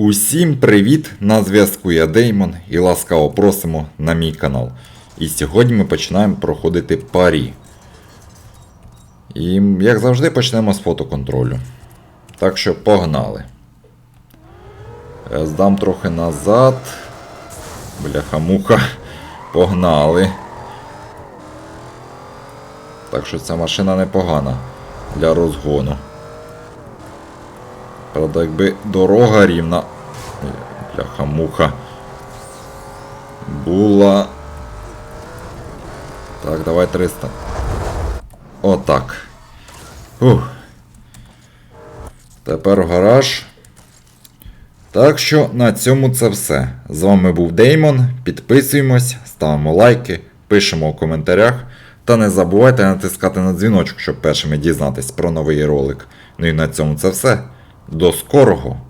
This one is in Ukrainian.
Усім привіт! На зв'язку я Деймон і ласкаво просимо на мій канал. І сьогодні ми починаємо проходити парі. І як завжди почнемо з фотоконтролю. Так що погнали. Я здам трохи назад. Бляха-муха. Погнали. Так що ця машина непогана для розгону. Правда, якби дорога рівна. Бляха-муха. Була. Так, давай 300. Отак. Ух. Тепер гараж. Так що на цьому це все. З вами був Деймон. Підписуємось, ставимо лайки, пишемо у коментарях. Та не забувайте натискати на дзвіночок, щоб першими дізнатись про новий ролик. Ну і на цьому це все. До скорого!